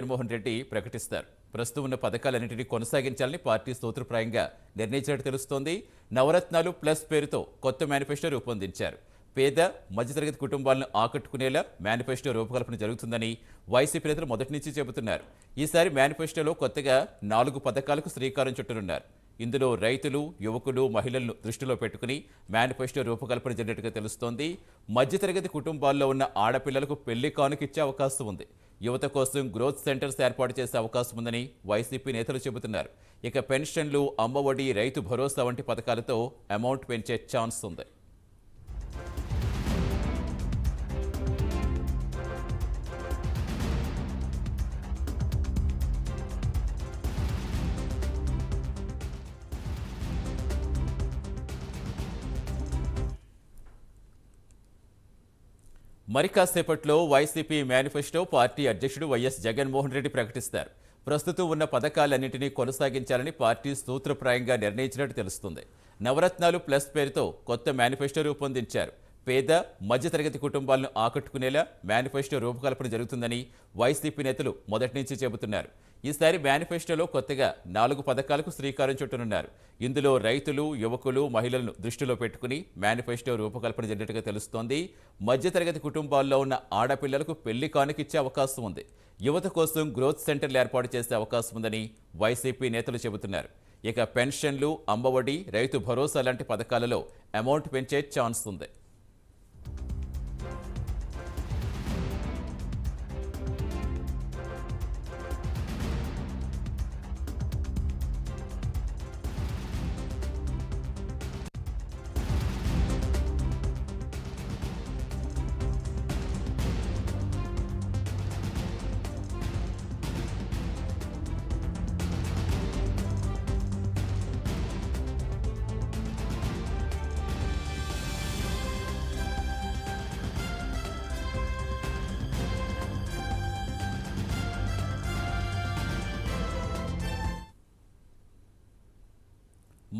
జగన్మోహన్ రెడ్డి ప్రకటిస్తారు. ప్రస్తుతం ఉన్న పథకాలన్నింటినీ కొనసాగించాలని పార్టీ సూత్రప్రాయంగా నిర్ణయించినట్టు తెలుస్తోంది. నవరత్నాలు ప్లస్ పేరుతో కొత్త మేనిఫెస్టో రూపొందించారు. పేద మధ్యతరగతి కుటుంబాలను ఆకట్టుకునేలా మేనిఫెస్టో రూపకల్పన జరుగుతుందని వైసీపీ నేతలు మొదటి నుంచి చెబుతున్నారు. ఈసారి మేనిఫెస్టోలో కొత్తగా నాలుగు పథకాలకు శ్రీకారం చుట్టనున్నారు. ఇందులో రైతులు యువకులు మహిళలను దృష్టిలో పెట్టుకుని మేనిఫెస్టో రూపకల్పన జరిగినట్టుగా తెలుస్తోంది. మధ్యతరగతి కుటుంబాల్లో ఉన్న ఆడపిల్లలకు పెళ్ళి కానుకిచ్చే అవకాశం ఉంది. యువత కోసం గ్రోత్ సెంటర్స్ ఏర్పాటు చేసే అవకాశం ఉందని వైసీపీ నేతలు చెబుతున్నారు. ఇక పెన్షన్లు అమ్మఒడి రైతు భరోసా వంటి పథకాలతో అమౌంట్ పెంచే ఛాన్స్ ఉంది. మరి కాసేపట్లో వైసీపీ మేనిఫెస్టో పార్టీ అధ్యక్షుడు వైఎస్ జగన్మోహన్ రెడ్డి ప్రకటిస్తారు. ప్రస్తుతం ఉన్న పథకాలన్నింటినీ కొనసాగించాలని పార్టీ సూత్రప్రాయంగా నిర్ణయించినట్టు తెలుస్తుంది. నవరత్నాలు ప్లస్ పేరుతో కొత్త మేనిఫెస్టో రూపొందించారు. పేద మధ్యతరగతి కుటుంబాలను ఆకట్టుకునేలా మేనిఫెస్టో రూపకల్పన జరుగుతుందని వైసీపీ నేతలు మొదటి నుంచి చెబుతున్నారు. ఈసారి మేనిఫెస్టోలో కొత్తగా నాలుగు పథకాలకు శ్రీకారం చుట్టనున్నారు. ఇందులో రైతులు యువకులు మహిళలను దృష్టిలో పెట్టుకుని మేనిఫెస్టో రూపకల్పన జరిగినట్టుగా తెలుస్తోంది. మధ్యతరగతి కుటుంబాల్లో ఉన్న ఆడపిల్లలకు పెళ్ళి కానుకిచ్చే అవకాశం ఉంది. యువత కోసం గ్రోత్ సెంటర్లు ఏర్పాటు చేసే అవకాశం ఉందని వైసీపీ నేతలు చెబుతున్నారు. ఇక పెన్షన్లు అమ్మఒడి రైతు భరోసా లాంటి పథకాలలో అమౌంట్ పెంచే ఛాన్స్ ఉంది.